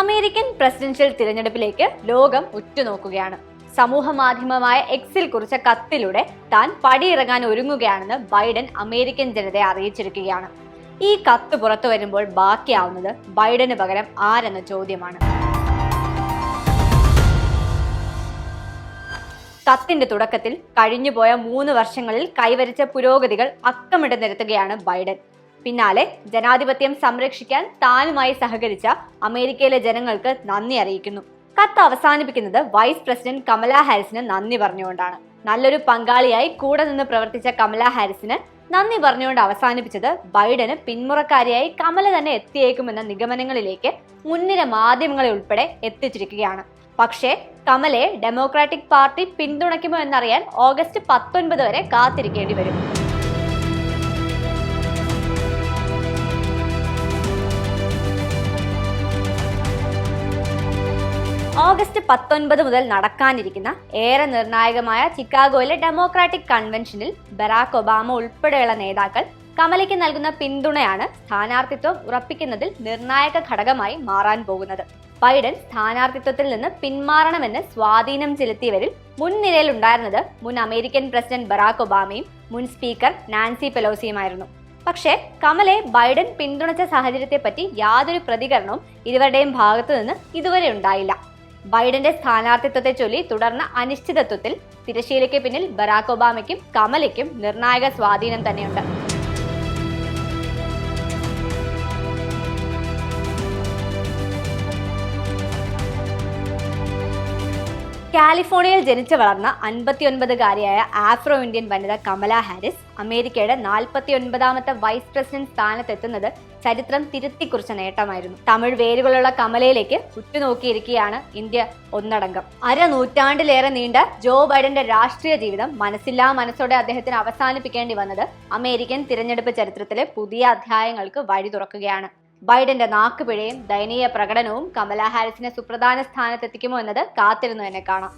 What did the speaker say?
American presidential തിരഞ്ഞെടുപ്പിലേക്ക് ലോകം ഉറ്റുനോക്കുകയാണ്. സമൂഹ മാധ്യമമായ എക്സിൽ കുറിച്ച കത്തിലൂടെ താൻ പടിയിറങ്ങാൻ ഒരുങ്ങുകയാണെന്ന് ബൈഡൻ അമേരിക്കൻ ജനതയെ അറിയിച്ചിരിക്കുകയാണ്. ഈ കത്ത് പുറത്തു വരുമ്പോൾ ബാക്കിയാവുന്നത് ബൈഡന് പകരം ആരെന്ന ചോദ്യമാണ്. കത്തിന്റെ തുടക്കത്തിൽ കഴിഞ്ഞുപോയ മൂന്ന് വർഷങ്ങളിൽ കൈവരിച്ച പുരോഗതികൾ അക്കമിട്ട് നിരത്തുകയാണ് ബൈഡൻ. പിന്നാലെ ജനാധിപത്യം സംരക്ഷിക്കാൻ താനുമായി സഹകരിച്ച അമേരിക്കയിലെ ജനങ്ങൾക്ക് നന്ദി അറിയിക്കുന്നു. കത്ത് അവസാനിപ്പിക്കുന്നത് വൈസ് പ്രസിഡന്റ് കമല ഹാരിസിന് നന്ദി പറഞ്ഞുകൊണ്ടാണ്. നല്ലൊരു പങ്കാളിയായി കൂടെ നിന്ന് പ്രവർത്തിച്ച കമല ഹാരിസിന് നന്ദി പറഞ്ഞുകൊണ്ട് അവസാനിപ്പിച്ചത് ബൈഡന് പിന്മുറക്കാരിയായി കമല തന്നെ എത്തിയേക്കുമെന്ന നിഗമനങ്ങളിലേക്ക് മുൻനിര മാധ്യമങ്ങളെ ഉൾപ്പെടെ എത്തിച്ചിരിക്കുകയാണ്. പക്ഷേ കമലയെ ഡെമോക്രാറ്റിക് പാർട്ടി പിന്തുണയ്ക്കുമോ എന്നറിയാൻ ഓഗസ്റ്റ് പത്തൊൻപത് വരെ കാത്തിരിക്കേണ്ടി വരും. ഓഗസ്റ്റ് പത്തൊൻപത് മുതൽ നടക്കാനിരിക്കുന്ന ഏറെ നിർണായകമായ ചിക്കാഗോയിലെ ഡെമോക്രാറ്റിക് കൺവെൻഷനിൽ ബറാക് ഒബാമ ഉൾപ്പെടെയുള്ള നേതാക്കൾ കമലയ്ക്ക് നൽകുന്ന പിന്തുണയാണ് സ്ഥാനാർത്ഥിത്വം ഉറപ്പിക്കുന്നതിൽ നിർണായക ഘടകമായി മാറാൻ പോകുന്നത്. ബൈഡൻ സ്ഥാനാർത്ഥിത്വത്തിൽ നിന്ന് പിന്മാറണമെന്ന് സ്വാധീനം ചെലുത്തിയവരിൽ മുൻനിരയിലുണ്ടായിരുന്നത് മുൻ അമേരിക്കൻ പ്രസിഡന്റ് ബറാക് ഒബാമയും മുൻ സ്പീക്കർ നാൻസി പെലോസിയുമായിരുന്നു. പക്ഷേ കമലെ ബൈഡൻ പിന്തുണച്ച സാഹചര്യത്തെപ്പറ്റി യാതൊരു പ്രതികരണവും ഇരുവരുടെയും ഭാഗത്തു നിന്ന് ഇതുവരെ ഉണ്ടായില്ല. ബൈഡന്റെ സ്ഥാനാർത്ഥിത്വത്തെ ചൊല്ലി തുടർന്ന അനിശ്ചിതത്വത്തിൽ തിരശീലയ്ക്ക് പിന്നിൽ ബറാക് ഒബാമയ്ക്കും കമലയ്ക്കും നിർണായക സ്വാധീനം തന്നെയുണ്ട്. കാലിഫോർണിയയിൽ ജനിച്ചു വളർന്ന അൻപത്തിയൊൻപതുകാരിയായ ആഫ്രോ ഇന്ത്യൻ വനിത കമല ഹാരിസ് അമേരിക്കയുടെ നാൽപ്പത്തി ഒൻപതാമത്തെ വൈസ് പ്രസിഡന്റ് സ്ഥാനത്തെത്തുന്നത് ചരിത്രം തിരുത്തിക്കുറിച്ച നേട്ടമായിരുന്നു. തമിഴ് വേരുകളുള്ള കമലയിലേക്ക് ഉറ്റുനോക്കിയിരിക്കുകയാണ് ഇന്ത്യ ഒന്നടങ്കം. അര നൂറ്റാണ്ടിലേറെ നീണ്ട ജോ ബൈഡന്റെ രാഷ്ട്രീയ ജീവിതം മനസ്സില്ലാ മനസ്സോടെ അദ്ദേഹത്തിന് അവസാനിപ്പിക്കേണ്ടി വന്നത് അമേരിക്കൻ തിരഞ്ഞെടുപ്പ് ചരിത്രത്തിലെ പുതിയ അധ്യായങ്ങൾക്ക് വഴി തുറക്കുകയാണ്. ബൈഡന്റെ നാക്കുപിഴയും ദയനീയ പ്രകടനവും കമലാ ഹാരിസിനെ സുപ്രധാന സ്ഥാനത്തെത്തിക്കുമോ എന്നത് കാത്തിരുന്നു തന്നെ കാണാം.